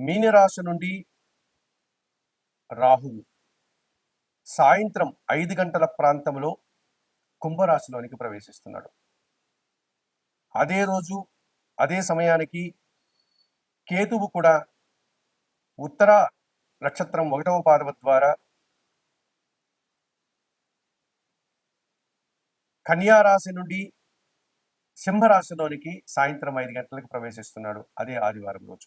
మీనరాశి నుండి రాహువు సాయంత్రం ఐదు గంటల ప్రాంతంలో కుంభరాశిలోనికి ప్రవేశిస్తున్నాడు. అదే రోజు అదే సమయానికి కేతువు కూడా ఉత్తర నక్షత్రం ఒకటవ పాదవ ద్వారా కన్యా రాశి నుండి సింహరాశిలోనికి సాయంత్రం ఐదు గంటలకు ప్రవేశిస్తున్నాడు. అదే ఆదివారం రోజు.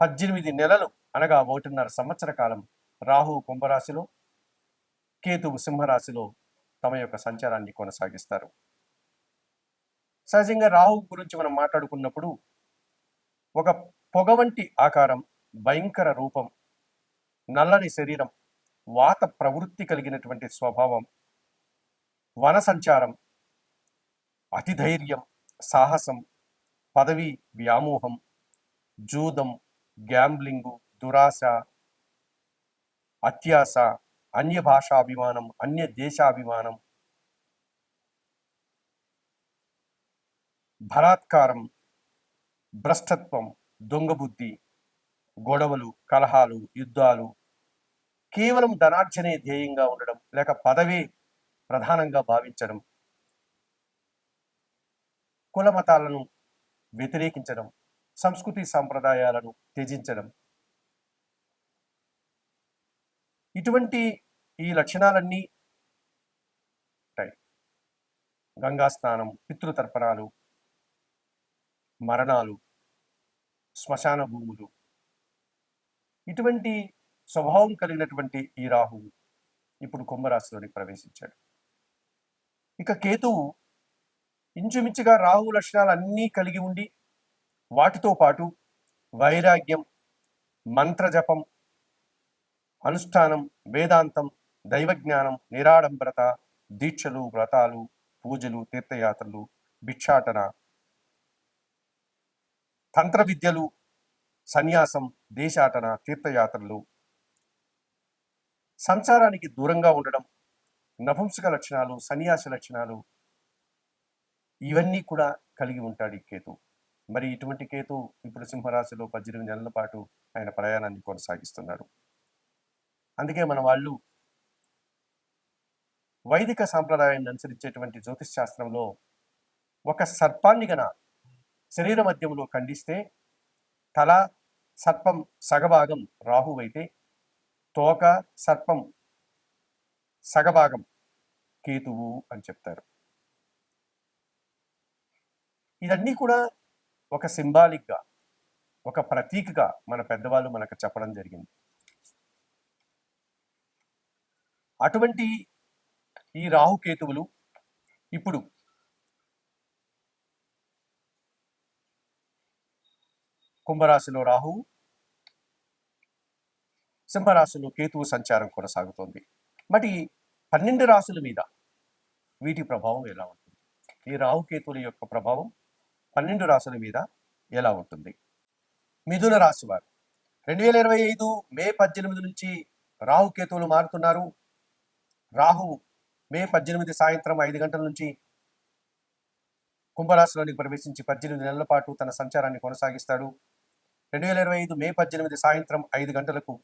పద్దెనిమిది నెలలు అనగా ఒకటిన్నర సంవత్సర కాలం రాహు కుంభరాశిలో కేతువు సింహరాశిలో తమ యొక్క సంచారాన్ని కొనసాగిస్తారు. సహజంగా రాహు గురించి మనం మాట్లాడుకున్నప్పుడు ఒక పొగ వంటి ఆకారం భయంకర రూపం నల్లని శరీరం వాత ప్రవృత్తి కలిగినటువంటి స్వభావం వన సంచారం అతిధైర్యం సాహసం పదవి వ్యామోహం జూదం గ్యాంబ్లింగు దురాశ అత్యాస అన్య భాషాభిమానం అన్య దేశాభిమానం బలాత్కారం భ్రష్టత్వం దొంగబుద్ధి గొడవలు కలహాలు యుద్ధాలు కేవలం ధనార్జనే ధ్యేయంగా ఉండడం లేక పదవే ప్రధానంగా భావించడం కుల మతాలను వ్యతిరేకించడం సంస్కృతి సాంప్రదాయాలను త్యజించడం. ఇటువంటి ఈ లక్షణాలన్నీ ఉంటాయి. గంగా స్నానం పితృతర్పణాలు మరణాలు శ్మశాన భూములు. ఇటువంటి స్వభావం కలిగినటువంటి ఈ రాహువు ఇప్పుడు కుంభరాశిలోని ప్రవేశించాడు. ఇక కేతువు ఇంచుమించుగా రాహు లక్షణాలు అన్నీ కలిగి ఉండి వాటితో పాటు వైరాగ్యం మంత్రజపం అనుష్ఠానం వేదాంతం దైవజ్ఞానం నిరాడంబరత దీక్షలు వ్రతాలు పూజలు తీర్థయాత్రలు భిక్షాటన తంత్ర విద్యలు సన్యాసం దేశాటన తీర్థయాత్రలు. సంసారానికి దూరంగా ఉండడం నపుంసక లక్షణాలు సన్యాస లక్షణాలు ఇవన్నీ కూడా కలిగి ఉంటాడు ఈ కేతు. మరి ఇటువంటి కేతు ఇప్పుడు సింహరాశిలో పద్దెనిమిది నెలల పాటు ఆయన ప్రయాణాన్ని కొనసాగిస్తున్నాడు అందుకే మన వాళ్ళు వైదిక సాంప్రదాయాన్ని అనుసరించేటువంటి జ్యోతిష్ శాస్త్రంలో ఒక సర్పాన్ని గన శరీర మధ్యంలో ఖండిస్తే తల సర్పం సగభాగం రాహు అయితే తోక సర్పం సగభాగం కేతువు అని చెప్తారు. ఇదన్నీ కూడా ఒక సింబాలిక్గా ఒక ప్రతీకగా మన పెద్దవాళ్ళు మనకు చెప్పడం జరిగింది. అటువంటి ఈ రాహుకేతువులు ఇప్పుడు కుంభరాశిలో రాహు సింహరాశిలో కేతువు సంచారం కొనసాగుతోంది. మరి పన్నెండు రాశుల మీద వీటి ప్రభావం ఎలా ఉంటుంది? ఈ రాహుకేతువుల యొక్క ప్రభావం పన్నెండు రాశుల మీద ఎలా ఉంటుంది? మిథున రాశి వారు రెండు వేల ఇరవై ఐదు మే పద్దెనిమిది నుంచి రాహుకేతువులు మారుతున్నారు. రాహు మే పద్దెనిమిది సాయంత్రం ఐదు గంటల నుంచి కుంభరాశిలోనికి ప్రవేశించి పద్దెనిమిది నెలల పాటు తన సంచారాన్ని కొనసాగిస్తాడు. రెండు వేల ఇరవై ఐదు మే పద్దెనిమిది సాయంత్రం ఐదు గంటలకు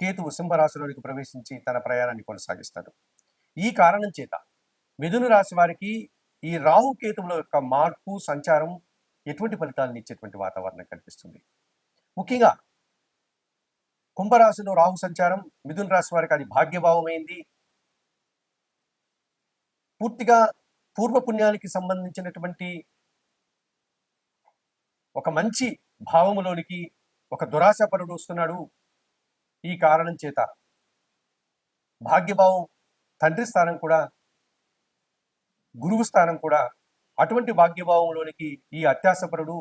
కేతువు సింహరాశిలోనికి ప్రవేశించి తన ప్రయాణాన్ని కొనసాగిస్తాడు. ఈ కారణం చేత మిథున రాశి వారికి ఈ రాహు కేతువుల యొక్క మార్పు సంచారం ఎటువంటి ఫలితాలను ఇచ్చేటువంటి వాతావరణం కనిపిస్తుంది? ముఖ్యంగా కుంభరాశిలో రాహు సంచారం మిథున రాశి వారికి అది భాగ్యభావమైంది. పూర్తిగా పూర్వపుణ్యానికి సంబంధించినటువంటి ఒక మంచి భావములోనికి ఒక దురాశపరుడు వస్తున్నాడు. ఈ కారణం చేత భాగ్యభావం తండ్రి స్థానం కూడా గురువు స్థానం కూడా అటువంటి భాగ్యభావంలోనికి ఈ అత్యాసపరుడు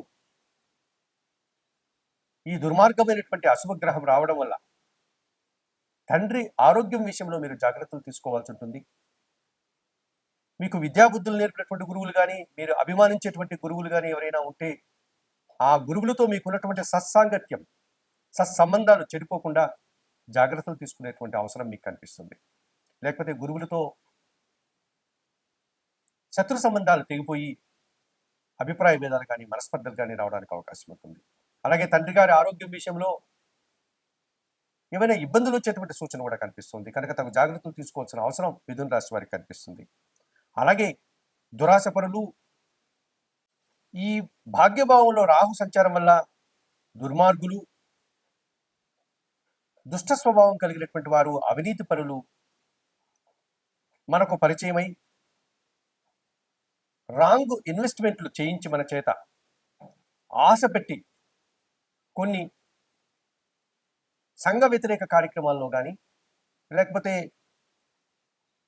ఈ దుర్మార్గమైనటువంటి అశుభగ్రహం రావడం వల్ల తండ్రి ఆరోగ్యం విషయంలో మీరు జాగ్రత్తలు తీసుకోవాల్సి ఉంటుంది. మీకు విద్యాబుద్ధులు నేర్పినటువంటి గురువులు కానీ మీరు అభిమానించేటువంటి గురువులు కానీ ఎవరైనా ఉంటే ఆ గురువులతో మీకున్నటువంటి సత్సాంగత్యం సత్సంబంధాలు చెడిపోకుండా జాగ్రత్తలు తీసుకునేటువంటి అవసరం మీకు కనిపిస్తుంది. లేకపోతే గురువులతో శత్రు సంబంధాలు తెగిపోయి అభిప్రాయ భేదాలు కానీ మనస్పర్ధలు కానీ రావడానికి అవకాశం ఉంటుంది. అలాగే తండ్రి గారి ఆరోగ్యం విషయంలో ఏమైనా ఇబ్బందులు వచ్చేటువంటి సూచన కూడా కనిపిస్తుంది. కనుక తగు జాగ్రత్తలు తీసుకోవాల్సిన అవసరం మిథున రాశి వారికి కనిపిస్తుంది. అలాగే దురాశపరులు ఈ భాగ్యభావంలో రాహు సంచారం వల్ల దుర్మార్గులు దుష్ట స్వభావం కలిగినటువంటి వారు అవినీతి పరులు మనకు పరిచయమై రాంగ్ ఇన్వెస్ట్మెంట్లు చేయించి మన చేత ఆశ పెట్టి కొన్ని సంఘ వ్యతిరేక కార్యక్రమాల్లో కానీ లేకపోతే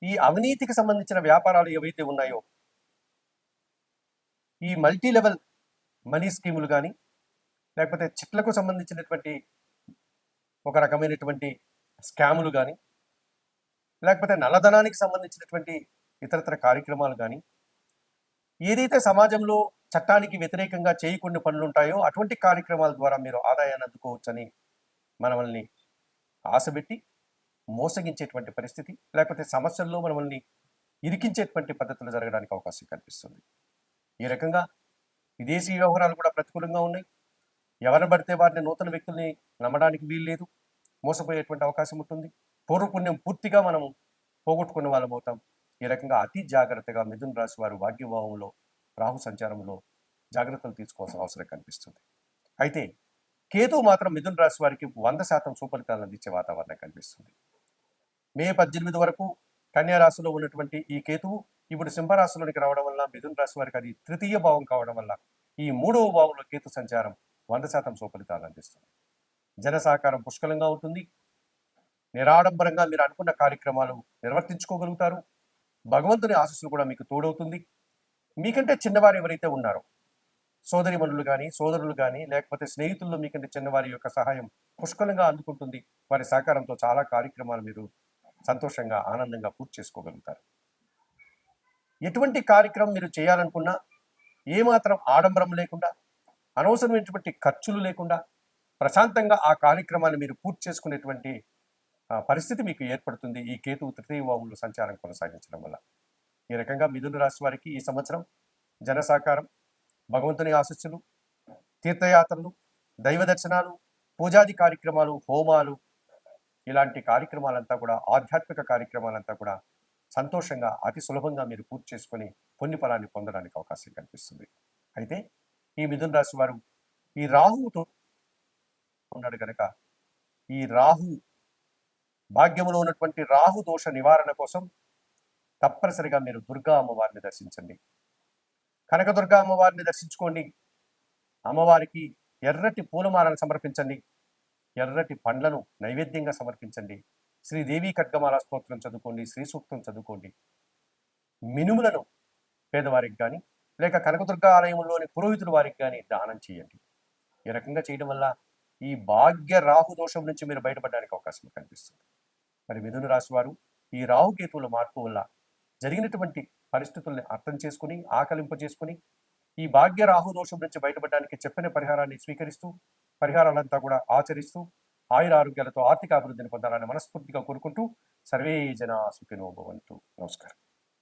ఈ అవినీతికి సంబంధించిన వ్యాపారాలు ఏవైతే ఉన్నాయో ఈ మల్టీ లెవెల్ మనీ స్కీములు కానీ లేకపోతే చిట్లకు సంబంధించినటువంటి ఒక రకమైనటువంటి స్కాములు కానీ లేకపోతే నల్లధనానికి సంబంధించినటువంటి ఇతరతర కార్యక్రమాలు కానీ ఏదైతే సమాజంలో చట్టానికి వ్యతిరేకంగా చేయకుండా పనులు ఉంటాయో అటువంటి కార్యక్రమాల ద్వారా మీరు ఆదాయాన్ని అందుకోవచ్చని మనల్ని ఆశపెట్టి మోసగించేటువంటి పరిస్థితి లేకపోతే సమస్యల్లో మనల్ని ఇరికించేటువంటి పద్ధతులు జరగడానికి అవకాశం కనిపిస్తుంది ఈ రకంగా విదేశీ వ్యవహారాలు కూడా ప్రతికూలంగా ఉన్నాయి. ఎవరిని పడితే వారిని నూతన వ్యక్తుల్ని నమ్మడానికి వీల్లేదు. మోసపోయేటువంటి అవకాశం ఉంటుంది. పూర్వపుణ్యం పూర్తిగా మనం పోగొట్టుకున్న వాళ్ళం అవుతాం ఈ రకంగా అతి జాగ్రత్తగా మిథున రాశి వారు భాగ్యభావంలో రాహు సంచారంలో జాగ్రత్తలు తీసుకోవాల్సిన అవసరం కనిపిస్తుంది. అయితే కేతు మాత్రం మిథున రాశి వారికి వంద శాతం సుఫలితాలను అందించే వాతావరణం కనిపిస్తుంది. మే పద్దెనిమిది వరకు కన్యారాశిలో ఉన్నటువంటి ఈ కేతువు ఇప్పుడు సింహరాశిలోనికి రావడం వల్ల మిథున రాశి వారికి అది తృతీయ భావం కావడం వల్ల ఈ మూడవ భావంలో కేతు సంచారం వంద శాతం సుఫలితాలు అందిస్తుంది. జన సహకారం పుష్కలంగా ఉంటుంది. నిరాడంబరంగా మీరు అనుకున్న కార్యక్రమాలు నిర్వర్తించుకోగలుగుతారు. భగవంతుని ఆశస్సులు కూడా మీకు తోడవుతుంది. మీకంటే చిన్నవారు ఎవరైతే ఉన్నారో సోదరిమణులు కానీ సోదరులు కానీ లేకపోతే స్నేహితుల్లో మీకంటే చిన్నవారి యొక్క సహాయం పుష్కలంగా అందుకుంటుంది. వారి సహకారంతో చాలా కార్యక్రమాలు మీరు సంతోషంగా ఆనందంగా పూర్తి చేసుకోగలుగుతారు. ఎటువంటి కార్యక్రమం మీరు చేయాలనుకున్నా ఏమాత్రం ఆడంబరం లేకుండా అనవసరమైనటువంటి ఖర్చులు లేకుండా ప్రశాంతంగా ఆ కార్యక్రమాన్ని మీరు పూర్తి చేసుకునేటువంటి పరిస్థితి మీకు ఏర్పడుతుంది. ఈ కేతువు తృతీయ భావంలో సంచారం కొనసాగించడం వల్ల. ఈ రకంగా మిథున రాశి వారికి ఈ సంవత్సరం జనసాకారం భగవంతుని ఆశస్సులు తీర్థయాత్రలు దైవ దర్శనాలు పూజాది కార్యక్రమాలు హోమాలు ఇలాంటి కార్యక్రమాలంతా కూడా ఆధ్యాత్మిక కార్యక్రమాలంతా కూడా సంతోషంగా అతి సులభంగా మీరు పూర్తి చేసుకొని పుణ్య ఫలాన్ని పొందడానికి అవకాశం కనిపిస్తుంది అయితే ఈ మిథున రాశి వారు ఈ రాహువుతో ఉన్నాడు కనుక ఈ రాహు భాగ్యములో ఉన్నటువంటి రాహు దోష నివారణ కోసం తప్పనిసరిగా మీరు దుర్గా అమ్మవారిని దర్శించండి. కనకదుర్గా అమ్మవారిని దర్శించుకోండి. అమ్మవారికి ఎర్రటి పూలమాలను సమర్పించండి. ఎర్రటి పండ్లను నైవేద్యంగా సమర్పించండి. శ్రీదేవి ఖడ్గమాల స్తోత్రం చదువుకోండి శ్రీ సూక్తం చదువుకోండి. మినుములను పేదవారికి కానీ లేక కనకదుర్గ ఆలయంలోని పురోహితుల వారికి కానీ దానం చేయండి. ఈ రకంగా చేయడం వల్ల ఈ భాగ్య రాహు దోషం నుంచి మీరు బయటపడడానికి అవకాశం కనిపిస్తుంది. మరి మిథున రాశి వారు ఈ రాహుకేతువుల మార్పు వల్ల జరిగినటువంటి పరిస్థితుల్ని అర్థం చేసుకుని ఆకలింప చేసుకుని ఈ భాగ్య రాహు దోషం నుంచి బయటపడడానికి చెప్పిన పరిహారాన్ని స్వీకరిస్తూ పరిహారాలంతా కూడా ఆచరిస్తూ ఆయుర ఆరోగ్యాలతో ఆర్థిక అభివృద్ధిని పొందాలని మనస్ఫూర్తిగా కోరుకుంటూ సర్వే జన సుఖినోభవంతు నమస్కారం.